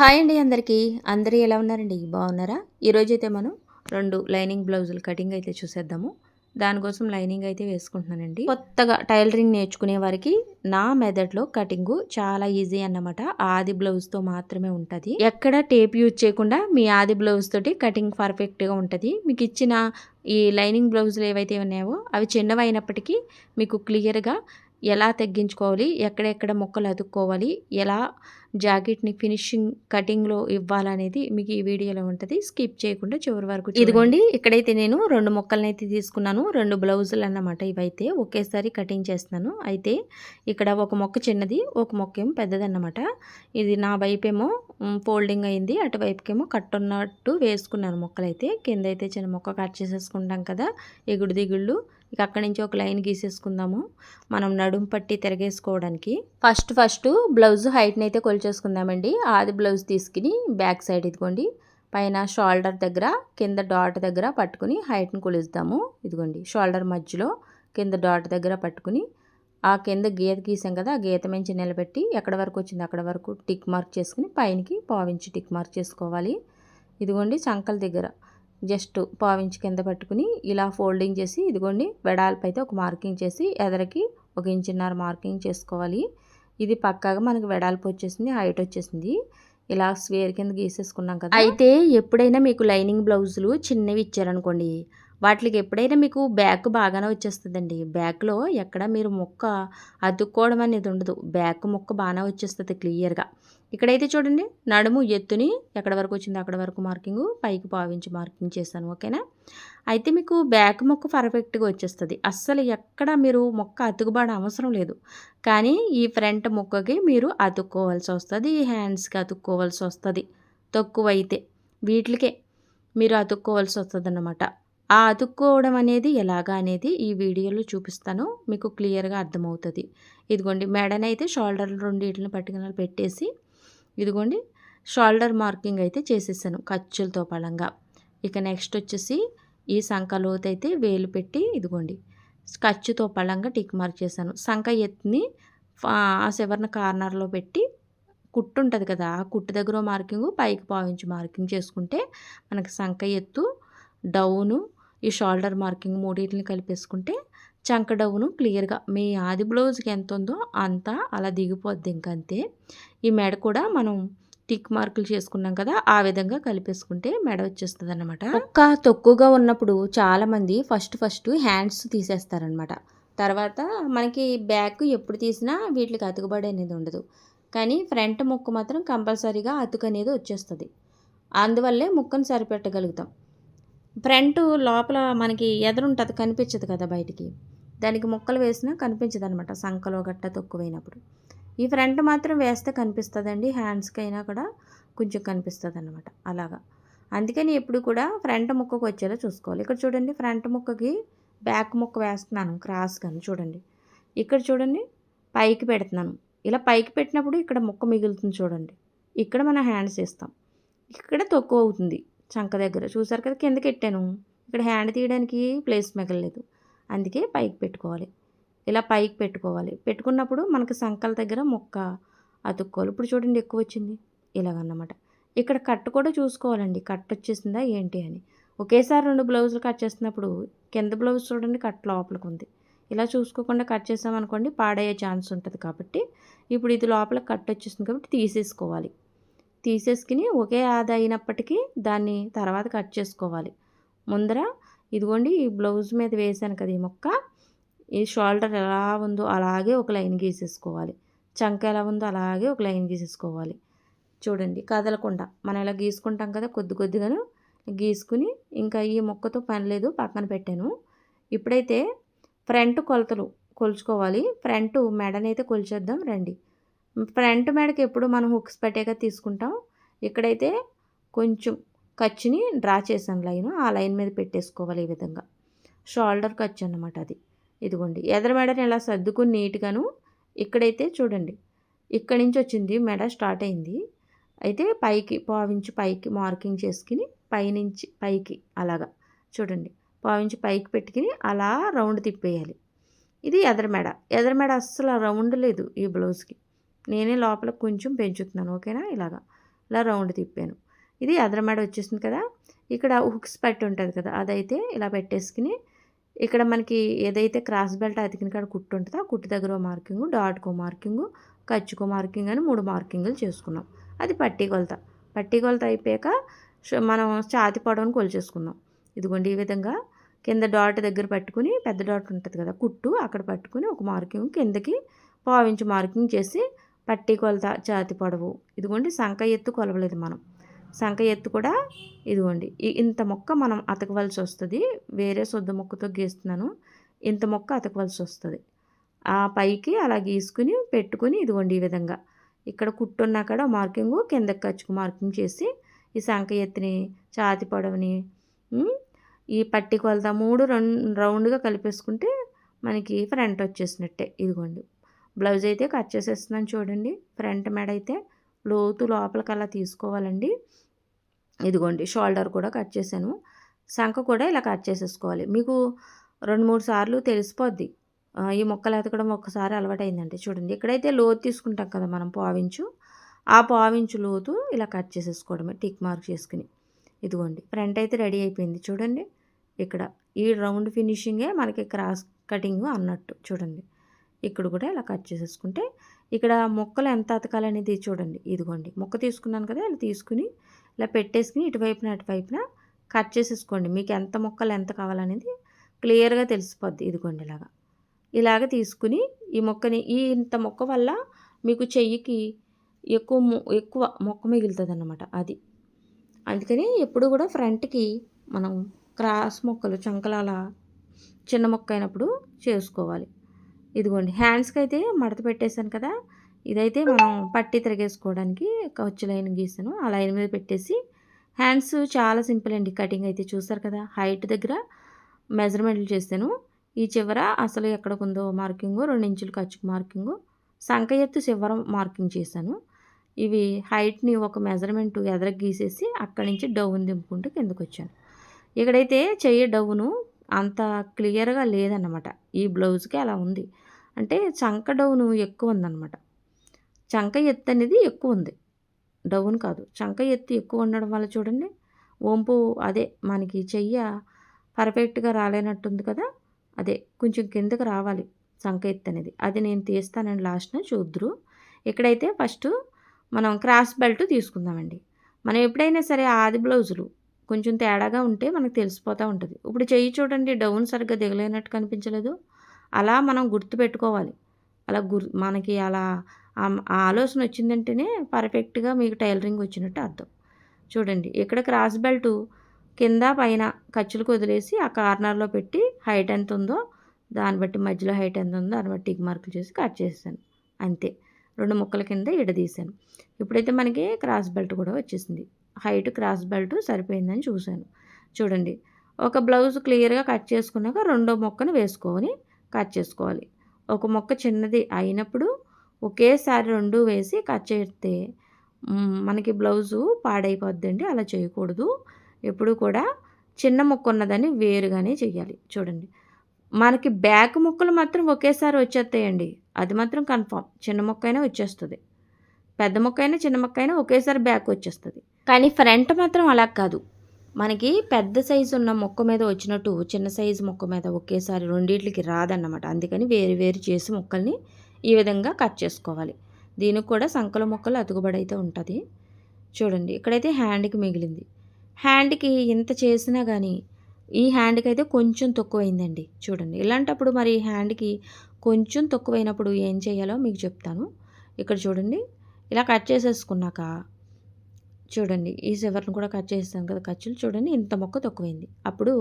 Hi అండి అందరికీ. అందరూ ఎలా ఉన్నారండి? బాగున్నారా? ఈరోజు అయితే మనం రెండు లైనింగ్ బ్లౌజులు కటింగ్ అయితే చూసేద్దాము. దానికోసం లైనింగ్ అయితే వేసుకుంటున్నానండి. కొత్తగా టైలరింగ్ నేర్చుకునే వారికి నా మెథడ్లో కటింగు చాలా ఈజీ అన్నమాట. ఆది బ్లౌజ్తో మాత్రమే ఉంటుంది. ఎక్కడ టేప్ యూజ్ చేయకుండా మీ ఆది బ్లౌజ్ తోటి కటింగ్ పర్ఫెక్ట్గా ఉంటుంది. మీకు ఇచ్చిన ఈ లైనింగ్ బ్లౌజులు ఏవైతే ఉన్నాయో అవి చిన్నవి అయినప్పటికీ మీకు క్లియర్గా ఎలా తగ్గించుకోవాలి ఎక్కడెక్కడ మొక్కలు అతుక్కోవాలి ఎలా జాకెట్ని ఫినిషింగ్ కటింగ్లో ఇవ్వాలనేది మీకు ఈ వీడియోలో ఉంటుంది. స్కిప్ చేయకుండా చివరి వరకు ఇదిగోండి ఇక్కడైతే నేను రెండు మొక్కలను అయితే తీసుకున్నాను. రెండు బ్లౌజులు అన్నమాట ఇవైతే. ఒకేసారి కటింగ్ చేస్తున్నాను. అయితే ఇక్కడ ఒక మొక్క చిన్నది ఒక మొక్క ఏమో పెద్దదన్నమాట. ఇది నా వైపేమో ఫోల్డింగ్ అయింది. అటువైపుకేమో కట్టున్నట్టు వేసుకున్నాను మొక్కలైతే. కింద అయితే చిన్న మొక్క కట్ చేసేసుకుంటాం కదా ఎగుడు దిగుళ్ళు. ఇక అక్కడి నుంచి ఒక లైన్ గీసేసుకుందాము. మనం నడుం పట్టి తిరగేసుకోవడానికి. ఫస్ట్ ఫస్ట్ బ్లౌజ్ హైట్ని అయితే కొలిచేసుకుందామండి. ఆది బ్లౌజ్ తీసుకుని బ్యాక్ సైడ్ ఇదిగోండి. పైన షోల్డర్ దగ్గర కింద డాట్ దగ్గర పట్టుకుని హైట్ని కొలుస్తాము. ఇదిగోండి షోల్డర్ మధ్యలో కింద డాట్ దగ్గర పట్టుకుని. ఆ కింద గీత గీసాం కదా ఆ గీత మించి నిలబెట్టి ఎక్కడ వరకు వచ్చింది అక్కడ వరకు టిక్ మార్క్ చేసుకుని పైనకి పావించి టిక్ మార్క్ చేసుకోవాలి. ఇదిగోండి చంకల దగ్గర. జస్ట్ పావించి కింద పట్టుకుని ఇలా ఫోల్డింగ్ చేసి ఇదిగోండి వెడాల్పు అయితే ఒక మార్కింగ్ చేసి ఎదరకి ఒక ఇంచున్నర మార్కింగ్ చేసుకోవాలి. ఇది పక్కాగా మనకి వెడాల్పు వచ్చేసింది హైట్ వచ్చేసింది. ఇలా స్వేర్ కింద గీసేసుకున్నాం కదా. అయితే ఎప్పుడైనా మీకు లైనింగ్ బ్లౌజులు చిన్నవి ఇచ్చారనుకోండి వాటికి ఎప్పుడైనా మీకు బ్యాక్ బాగానే వచ్చేస్తుందండి. బ్యాక్లో ఎక్కడ మీరు మొక్క అతుక్కోవడం అనేది ఉండదు. బ్యాక్ మొక్క బాగానే వచ్చేస్తుంది క్లియర్గా. ఇక్కడైతే చూడండి నడుము ఎత్తుని ఎక్కడ వరకు వచ్చింది అక్కడ వరకు మార్కింగ్ పైకి పావించి మార్కింగ్ చేశాను ఓకేనా? అయితే మీకు బ్యాక్ మొక్క పర్ఫెక్ట్గా వచ్చేస్తుంది. అస్సలు ఎక్కడ మీరు మొక్క అతుకుబడ అవసరం లేదు. కానీ ఈ ఫ్రంట్ మొక్కకి మీరు అతుక్కోవాల్సి వస్తుంది ఈ హ్యాండ్స్కి అతుక్కోవాల్సి వస్తుంది. తక్కువ అయితే వీటికే మీరు అతుక్కోవాల్సి వస్తుంది అన్నమాట ఆ అతుక్కోవడం అనేది ఎలాగా అనేది ఈ వీడియోలో చూపిస్తాను. మీకు క్లియర్గా అర్థమవుతుంది. ఇదిగోండి మెడనైతే షోల్డర్ రెండింటిని పట్టుకుని పెట్టేసి ఇదిగోండి షోల్డర్ మార్కింగ్ అయితే చేసేసాను ఖర్చులతో పలంగా ఇక నెక్స్ట్ వచ్చేసి ఈ సంఖ లోతైతే అయితే వేలు పెట్టి ఇదిగోండి ఖర్చుతో పలంగా టిక్ మార్క్ చేశాను. సంఖ ఎత్తుని ఆ చివరిన కార్నర్లో పెట్టి కుట్టు ఉంటుంది కదా ఆ కుట్టు దగ్గర మార్కింగ్ పైకి పావించి మార్కింగ్ చేసుకుంటే మనకి సంఖ ఎత్తు డౌను ఈ షోల్డర్ మార్కింగ్ మూడింటిని కలిపేసుకుంటే చంక డౌను క్లియర్గా మీ ఆది బ్లౌజ్కి ఎంత ఉందో అంతా అలా దిగిపోద్ది ఇంకంతే. ఈ మెడ కూడా మనం టిక్ మార్కులు చేసుకున్నాం కదా ఆ విధంగా కలిపేసుకుంటే మెడ వచ్చేస్తుంది అనమాట ఒక్క తక్కువగా ఉన్నప్పుడు చాలామంది ఫస్ట్ ఫస్ట్ హ్యాండ్స్ తీసేస్తారనమాట తర్వాత మనకి బ్యాక్ ఎప్పుడు తీసినా వీటికి అతుకుబడి అనేది ఉండదు. కానీ ఫ్రంట్ ముక్క మాత్రం కంపల్సరీగా అతుకు అనేది వచ్చేస్తుంది. అందువల్లే ముక్కను సరిపెట్టగలుగుతాం. ఫ్రంట్ లోపల మనకి ఎదురుంటుంది కనిపించదు కదా బయటికి. దానికి ముక్కలు వేసినా కనిపించదు అనమాట సంకలో గట్ట తొక్కువైనప్పుడు. ఈ ఫ్రంట్ మాత్రం వేస్తే కనిపిస్తుందండి హ్యాండ్స్కి అయినా కూడా కొంచెం కనిపిస్తుంది అనమాట అలాగా. అందుకని ఎప్పుడు కూడా ఫ్రంట్ ముక్కకు వచ్చేలా చూసుకోవాలి. ఇక్కడ చూడండి ఫ్రంట్ ముక్కకి బ్యాక్ ముక్క వేస్తున్నాను క్రాస్ కానీ చూడండి. ఇక్కడ చూడండి పైకి పెడుతున్నాను. ఇలా పైకి పెట్టినప్పుడు ఇక్కడ ముక్క మిగులుతుంది చూడండి. ఇక్కడ మనం హ్యాండ్స్ ఇస్తాం ఇక్కడ తక్కువ అవుతుంది. చంక దగ్గర. చూసారు కదా కిందకి పెట్టాను ఇక్కడ హ్యాండ్ తీయడానికి ప్లేస్ మిగలలేదు. అందుకే పైకి పెట్టుకోవాలి. ఇలా పైకి పెట్టుకోవాలి. పెట్టుకున్నప్పుడు మనకి సంకల దగ్గర మొక్క అతుక్కోవాలి. ఇప్పుడు చూడండి ఎక్కువ వచ్చింది. ఇలాగన్నమాట. ఇక్కడ కట్ కూడా చూసుకోవాలండి. కట్ వచ్చేసిందా ఏంటి అని. ఒకేసారి రెండు బ్లౌజులు కట్ చేసినప్పుడు కింద బ్లౌజ్ చూడండి కట్ లోపలికి ఉంది. ఇలా చూసుకోకుండా కట్ చేసామనుకోండి పాడయ్యే ఛాన్స్ ఉంటుంది కాబట్టి ఇప్పుడు ఇది లోపల కట్ వచ్చేసింది కాబట్టి తీసేసుకోవాలి. తీసేసుకుని ఒకే ఆదా అయినప్పటికీ దాన్ని తర్వాత కట్ చేసుకోవాలి. ముందర ఇదిగోండి ఈ బ్లౌజ్ మీద వేసాను కదా ఈ మొక్క. ఈ షోల్డర్ ఎలా ఉందో అలాగే ఒక లైన్ గీసేసుకోవాలి. చంక ఎలా ఉందో అలాగే ఒక లైన్ గీసేసుకోవాలి. చూడండి కదలకుండా మనం ఇలా గీసుకుంటాం కదా కొద్ది కొద్దిగాను గీసుకుని ఇంకా ఈ మొక్కతో పని లేదు పక్కన పెట్టాను. ఇప్పుడైతే ఫ్రంట్ కొలతలు కొలుచుకోవాలి. ఫ్రంట్ మెడనైతే కొలిచేద్దాం రండి. ఫ్రంట్ మెడకి ఎప్పుడు మనం హుక్స్ పెట్టాక తీసుకుంటాం. ఇక్కడైతే కొంచెం ఖర్చుని డ్రా చేసాను లైన్. ఆ లైన్ మీద పెట్టేసుకోవాలి ఈ విధంగా. షోల్డర్ ఖర్చు అన్నమాట అది. ఇదిగోండి. ఎదర మెడని ఇలా సర్దుకుని నీట్గాను ఇక్కడైతే చూడండి. ఇక్కడి నుంచి వచ్చింది మెడ స్టార్ట్ అయింది. అయితే పైకి పావించి పైకి మార్కింగ్ చేసుకుని పైనుంచి పైకి అలాగా చూడండి. పావించి పైకి పెట్టుకుని అలా రౌండ్ తిప్పేయాలి. ఇది ఎదర మెడ. ఎదర మెడ అస్సలు రౌండ్ లేదు ఈ బ్లౌజ్కి. నేనే లోపల కొంచెం పెంచుతున్నాను ఓకేనా? ఇలాగా. ఇలా రౌండ్ తిప్పాను. ఇది ఎదరమెడ వచ్చేసింది కదా? ఇక్కడ హుక్స్ పెట్టి ఉంటుంది కదా? అదైతే ఇలా పెట్టేసుకుని ఇక్కడ మనకి ఏదైతే క్రాస్ బెల్ట్ అతికిన కాడ కుట్టు ఉంటుందో ఆ కుట్టు దగ్గర ఓ మార్కింగ్ డాట్కో మార్కింగ్ కచ్చుకో మార్కింగ్ అని మూడు మార్కింగ్లు చేసుకున్నాం. అది పట్టీ కొలత. పట్టీ కొలత అయిపోయాక మనం ఛాతి పొడవును కొలిచేసుకుందాం. ఇదిగోండి ఈ విధంగా కింద డాట్ దగ్గర పట్టుకుని పెద్ద డాట్ ఉంటుంది కదా? కుట్టు అక్కడ పట్టుకుని ఒక మార్కింగ్ కిందకి పావించి మార్కింగ్ చేసి పట్టి కొలత జాతి పొడవు. ఇదిగోండి సంఖ ఎత్తు కొలవలేదు మనం. సంఖ ఎత్తు కూడా ఇదిగోండి. ఇంత మొక్క మనం అతకవలసి వస్తుంది. వేరే శుద్ధ మొక్కతో గీస్తున్నాను. ఇంత మొక్క అతకవలసి వస్తుంది. ఆ పైకి అలా గీసుకుని పెట్టుకుని ఇదిగోండి ఈ విధంగా. ఇక్కడ కుట్టున్నా కాడ మార్కింగ్ కిందకి ఖర్చుకు మార్కింగ్ చేసి ఈ సంఖ ఎత్తుని ఛాతి పొడవుని ఈ పట్టి కొలత మూడు రౌండ్గా కలిపేసుకుంటే మనకి ఫ్రంట్ వచ్చేసినట్టే. ఇదిగోండి. బ్లౌజ్ అయితే కట్ చేసేస్తున్నాను చూడండి. ఫ్రంట్ మెడ అయితే లోతు లోపలికి అలా తీసుకోవాలండి. ఇదిగోండి షోల్డర్ కూడా కట్ చేశాను. సంఖ కూడా ఇలా కట్ చేసేసుకోవాలి. మీకు రెండు మూడు సార్లు తెలిసిపోద్ది. ఈ మొక్కలు ఎతకడం ఒక్కసారి అలవాటైందంటే చూడండి ఇక్కడైతే లోతు తీసుకుంటాం కదా మనం పావించు. ఆ పావించు లోతు ఇలా కట్ చేసేసుకోవడమే టిక్ మార్క్ చేసుకుని. ఇదిగోండి ఫ్రంట్ అయితే రెడీ అయిపోయింది. చూడండి ఇక్కడ ఈ రౌండ్ ఫినిషింగే మనకి క్రాస్ కటింగ్ అన్నట్టు. చూడండి ఇక్కడ కూడా ఇలా కట్ చేసేసుకుంటే ఇక్కడ మొక్కలు ఎంత అతకాలనేది చూడండి. ఇదిగోండి. మొక్క తీసుకున్నాను కదా ఇలా తీసుకుని ఇలా పెట్టేసుకుని ఇటువైపున అటువైపున కట్ చేసేసుకోండి. మీకు ఎంత మొక్కలు ఎంత కావాలనేది క్లియర్గా తెలిసిపోద్ది. ఇదిగోండి ఇలాగా. ఇలాగ తీసుకుని ఈ మొక్కని ఈ ఇంత మొక్క వల్ల మీకు చెయ్యికి ఎక్కువ మొ- ఎక్కువ మొక్క మిగులుతుంది అన్నమాట అది. అందుకని ఎప్పుడు కూడా ఫ్రంట్కి మనం క్రాస్ మొక్కలు చంకలాల చిన్న మొక్క అయినప్పుడు చేసుకోవాలి. ఇదిగోండి హ్యాండ్స్కి అయితే మడత పెట్టేశాను కదా ఇదైతే మనం పట్టి తిరగేసుకోవడానికి కవచ్చు లైన్ గీసాను. ఆ లైన్ మీద పెట్టేసి హ్యాండ్స్ చాలా సింపుల్ అండి కటింగ్ అయితే చూస్తారు కదా హైట్ దగ్గర మెజర్మెంట్లు చేశాను. ఈ చివర అసలు ఎక్కడికి ఉందో రెండు ఇంచులు ఖర్చుకు మార్కింగ్ సంక ఎత్తు చివర మార్కింగ్ చేశాను. ఇవి హైట్ని ఒక మెజర్మెంట్ ఎదరకు గీసేసి అక్కడి నుంచి డౌన్ దింపుకుంటూ కిందకు వచ్చాను. ఇక్కడైతే చెయ్యి డౌను అంత క్లియర్గా లేదన్నమాట ఈ బ్లౌజ్కి అలా ఉంది. అంటే చంక డౌను ఎక్కువ ఉందన్నమాట చంక ఎత్తు అనేది ఎక్కువ ఉంది డౌన్ కాదు. చంక ఎత్తు ఎక్కువ ఉండడం వల్ల చూడండి వంపు అదే మనకి చెయ్య పర్ఫెక్ట్గా రాలేనట్టుంది కదా అదే కొంచెం కిందకి రావాలి చంక ఎత్తు అనేది అది నేను తీస్తానండి లాస్ట్న చూద్దరు. ఇక్కడైతే ఫస్ట్ మనం క్రాస్ బెల్ట్ తీసుకుందామండి. మనం ఎప్పుడైనా సరే ఆది బ్లౌజులు కొంచెం తేడాగా ఉంటే మనకు తెలిసిపోతూ ఉంటుంది. ఇప్పుడు చెయ్యి చూడండి డౌన్ సరిగ్గా దిగలేనట్టు కనిపించలేదు. అలా మనం గుర్తు పెట్టుకోవాలి. అలా గుర్ మనకి అలా ఆ- ఆలోచన వచ్చిందంటేనే పర్ఫెక్ట్గా మీకు టైలరింగ్ వచ్చినట్టు అర్థం. చూడండి ఇక్కడ క్రాస్ బెల్ట్ కింద పైన ఖర్చులకు వదిలేసి ఆ కార్నర్లో పెట్టి హైట్ ఎంత ఉందో దాన్ని బట్టి మధ్యలో హైట్ ఎంత ఉందో దాన్ని బట్టి టిక్ మార్కులు చేసి కట్ చేసాను అంతే. రెండు ముక్కల కింద ఇడదీశాను ఇప్పుడైతే మనకి క్రాస్ బెల్ట్ కూడా వచ్చేసింది. హైట్ క్రాస్ బెల్ట్ సరిపోయిందని చూశాను. చూడండి ఒక బ్లౌజ్ క్లియర్గా కట్ చేసుకున్నాక రెండో మొక్కను వేసుకొని కట్ చేసుకోవాలి. ఒక మొక్క చిన్నది అయినప్పుడు ఒకేసారి రెండు వేసి కట్ చేస్తే మనకి బ్లౌజు పాడైపోద్దండి అలా చేయకూడదు. ఎప్పుడు కూడా చిన్న మొక్క ఉన్నదని వేరుగానే చేయాలి చూడండి. మనకి బ్యాక్ ముక్కలు మాత్రం ఒకేసారి వచ్చేస్తాయండి. అది మాత్రం కన్ఫామ్. చిన్న మొక్క అయినా వచ్చేస్తుంది. పెద్ద మొక్క అయినా చిన్న మొక్క అయినా ఒకేసారి బ్యాక్ వచ్చేస్తుంది. కానీ ఫ్రంట్ మాత్రం అలా కాదు. మనకి పెద్ద సైజు ఉన్న మొక్క మీద వచ్చినట్టు చిన్న సైజు మొక్క మీద ఒకేసారి రెండింటికి రాదన్నమాట. అందుకని వేరు వేరు చేసి మొక్కల్ని ఈ విధంగా కట్ చేసుకోవాలి. దీనికి కూడా సంకల మొక్కలు అతుకుబడి అయితే ఉంటుంది. చూడండి ఇక్కడైతే హ్యాండ్కి మిగిలింది. హ్యాండ్కి ఇంత చేసినా కానీ ఈ హ్యాండ్కి అయితే కొంచెం తక్కువైందండి. చూడండి ఇలాంటప్పుడు మరి హ్యాండ్కి కొంచెం తక్కువైనప్పుడు ఏం చేయాలో మీకు చెప్తాను. ఇక్కడ చూడండి ఇలా కట్ చేసేసుకున్నాక చూడండి ఈ చివరిని కూడా కట్ చేస్తాను కదా ఖర్చులు చూడండి ఇంత మొక్క తక్కువైంది. అప్పుడు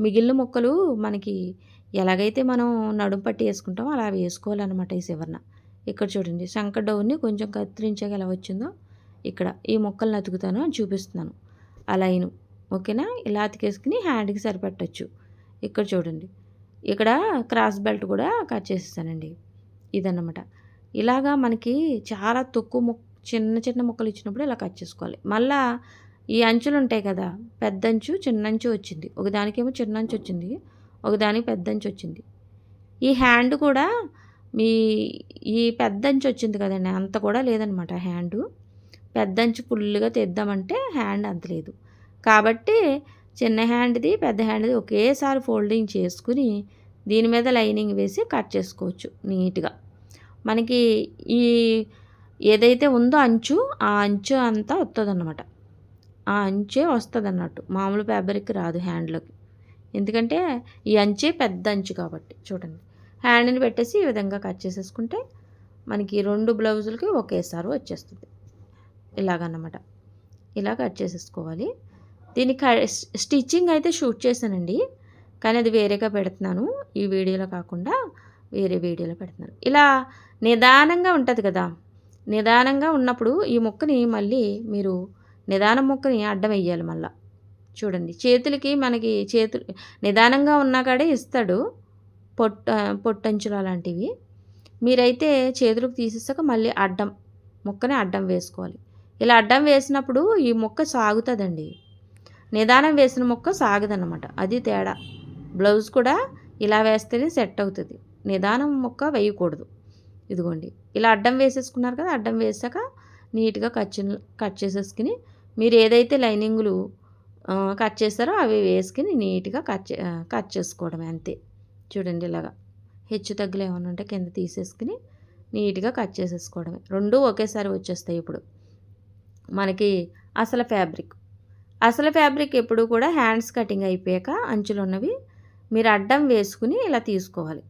మిగిలిన మొక్కలు మనకి ఎలాగైతే మనం నడుము పట్టి వేసుకుంటామో అలా వేసుకోవాలన్నమాట ఈ చివరన ఇక్కడ చూడండి శంకర్ డౌన్ని కొంచెం కత్తిరించాక ఎలా వచ్చిందో ఇక్కడ. ఈ మొక్కల్ని అతుకుతాను అని చూపిస్తున్నాను. ఆ లైను ఓకేనా? ఇలా అతికేసుకుని హ్యాండ్కి సరిపెట్టచ్చు. ఇక్కడ చూడండి ఇక్కడ క్రాస్ బెల్ట్ కూడా కట్ చేసేసానండి. ఇదన్నమాట. ఇలాగా మనకి చాలా తక్కువ మొక్క చిన్న చిన్న ముక్కలు ఇచ్చినప్పుడు ఇలా కట్ చేసుకోవాలి. మళ్ళా ఈ అంచులు ఉంటాయి కదా పెద్ద అంచు చిన్న అంచు వచ్చింది. ఒకదానికేమో చిన్న అంచు వచ్చింది ఒకదానికి పెద్ద అంచు వచ్చింది. ఈ హ్యాండ్ కూడా మీ ఈ పెద్ద అంచు వచ్చింది కదండి అంత కూడా లేదనమాట హ్యాండు. పెద్ద అంచు ఫుల్గా తెద్దామంటే హ్యాండ్ అంత లేదు. కాబట్టి చిన్న హ్యాండ్ది పెద్ద హ్యాండ్ది ఒకేసారి ఫోల్డింగ్ చేసుకుని దీని మీద లైనింగ్ వేసి కట్ చేసుకోవచ్చు నీట్గా. మనకి ఈ ఏదైతే ఉందో అంచు ఆ అంచు అంతా వస్తుంది అన్నమాట ఆ అంచే వస్తుంది అన్నట్టు మామూలు ఫ్యాబ్రిక్ రాదు హ్యాండ్లోకి ఎందుకంటే ఈ అంచే పెద్ద అంచు కాబట్టి చూడండి. హ్యాండ్ని పెట్టేసి ఈ విధంగా కట్ చేసేసుకుంటే మనకి రెండు బ్లౌజులకి ఒకేసారి వచ్చేస్తుంది. ఇలాగన్నమాట. ఇలా కట్ చేసేసుకోవాలి. దీని స్టిచ్చింగ్ అయితే షూట్ చేశానండి. కానీ అది వేరేగా పెడుతున్నాను. ఈ వీడియోలో కాకుండా వేరే వీడియోలో పెడుతున్నాను. ఇలా నిదానంగా ఉంటుంది కదా. నిదానంగా ఉన్నప్పుడు ఈ ముక్కని మళ్ళీ మీరు నిదానం ముక్కని అడ్డం వేయాలి మళ్ళీ. చూడండి చేతులకి మనకి చేతులు నిదానంగా ఉన్నా కాడే ఇస్తాడు పొట్ట పొట్టంచులు అలాంటివి. మీరైతే చేతులకు తీసేసాక మళ్ళీ అడ్డం ముక్కని అడ్డం వేసుకోవాలి. ఇలా అడ్డం వేసినప్పుడు ఈ ముక్క సాగుతుందండి. నిదానం వేసిన ముక్క సాగదన్నమాట. అది తేడా. బ్లౌజ్ కూడా ఇలా వేస్తేనే సెట్ అవుతుంది. నిదానం ముక్క వేయకూడదు. ఇదిగోండి. ఇలా అడ్డం వేసేసుకున్నారు కదా అడ్డం వేసాక నీట్గా కట్ కట్ చేసేసుకుని మీరు ఏదైతే లైనింగులు కట్ చేస్తారో అవి వేసుకుని నీట్గా కట్ కట్ చేసుకోవడమే అంతే. చూడండి ఇలాగా. హెచ్చు తగ్గులు ఏమైనా ఉంటే కింద తీసేసుకుని నీట్గా కట్ చేసేసుకోవడమే. రెండు ఒకేసారి వచ్చేస్తాయి ఇప్పుడు. మనకి అసలు ఫ్యాబ్రిక్. అసలు ఫ్యాబ్రిక్ ఎప్పుడు కూడా హ్యాండ్స్ కటింగ్ అయిపోయాక అంచులు ఉన్నవి మీరు అడ్డం వేసుకుని ఇలా తీసుకోవాలి.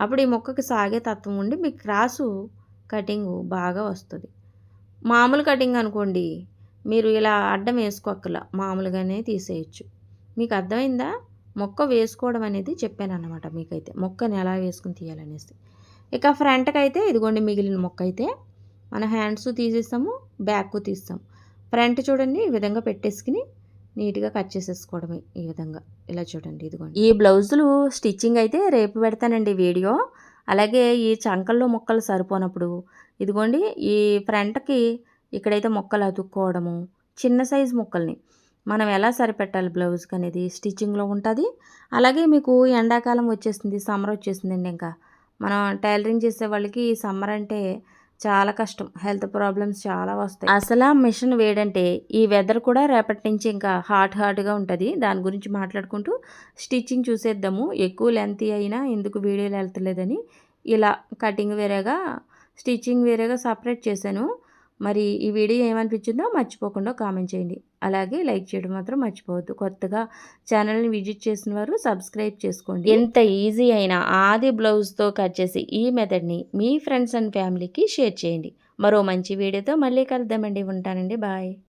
అప్పుడు ఈ మొక్కకి సాగే తత్వం ఉండి మీకు క్రాసు కటింగ్ బాగా వస్తుంది. మామూలు కటింగ్ అనుకోండి మీరు ఇలా అడ్డం వేసుకోక్కల మామూలుగానే తీసేయచ్చు. మీకు అర్థమైందా? మొక్క వేసుకోవడం అనేది చెప్పాను అనమాట మీకైతే. మొక్కని ఎలా వేసుకుని తీయాలనేసి. ఇక ఫ్రంట్కి అయితే ఇదిగోండి మిగిలిన మొక్క అయితే మన హ్యాండ్స్ తీసేస్తాము బ్యాక్ తీస్తాము. ఫ్రంట్ చూడండి ఈ విధంగా పెట్టేసుకుని నీట్గా కట్ చేసేసుకోవడమే ఈ విధంగా. ఇలా చూడండి ఇదిగోండి. ఈ బ్లౌజులు స్టిచ్చింగ్ అయితే రేపు పెడతానండి వీడియో. అలాగే ఈ చంకల్లో మొక్కలు సరిపోనప్పుడు ఇదిగోండి ఈ ఫ్రంట్కి ఇక్కడైతే మొక్కలు అతుక్కోవడము చిన్న సైజు మొక్కల్ని. మనం ఎలా సరిపెట్టాలి బ్లౌజ్కి అనేది స్టిచ్చింగ్లో ఉంటుంది. అలాగే మీకు ఎండాకాలం వచ్చేసింది సమ్మర్ వచ్చేసిందండి ఇంకా. మనం టైలరింగ్ చేసే వాళ్ళకి సమ్మర్ అంటే చాలా కష్టం. హెల్త్ ప్రాబ్లమ్స్ చాలా వస్తాయి. అసలు మిషన్ వేడంటే ఈ వెదర్ కూడా రేపటి నుంచి ఇంకా హాట్ హాట్గా ఉంటుంది. దాని గురించి మాట్లాడుకుంటూ స్టిచ్చింగ్ చూసేద్దాము. ఎక్కువ లెంత్ అయినా ఎందుకు వీడియోలు వెళ్తలేదని. ఇలా కటింగ్ వేరేగా స్టిచ్చింగ్ వేరేగా సపరేట్ చేశాను. మరి ఈ వీడియో ఏమనిపించిందో మర్చిపోకుండా కామెంట్ చేయండి. అలాగే లైక్ చేయడం మాత్రం మర్చిపోవద్దు. కొత్తగా ఛానల్ని విజిట్ చేసిన వారు సబ్స్క్రైబ్ చేసుకోండి. ఎంత ఈజీ అయినా ఆది బ్లౌజ్తో కట్ చేసి ఈ మెథడ్ని మీ ఫ్రెండ్స్ అండ్ ఫ్యామిలీకి షేర్ చేయండి. మరో మంచి వీడియోతో మళ్ళీ కలుద్దామండి. ఉంటానండి. బాయ్.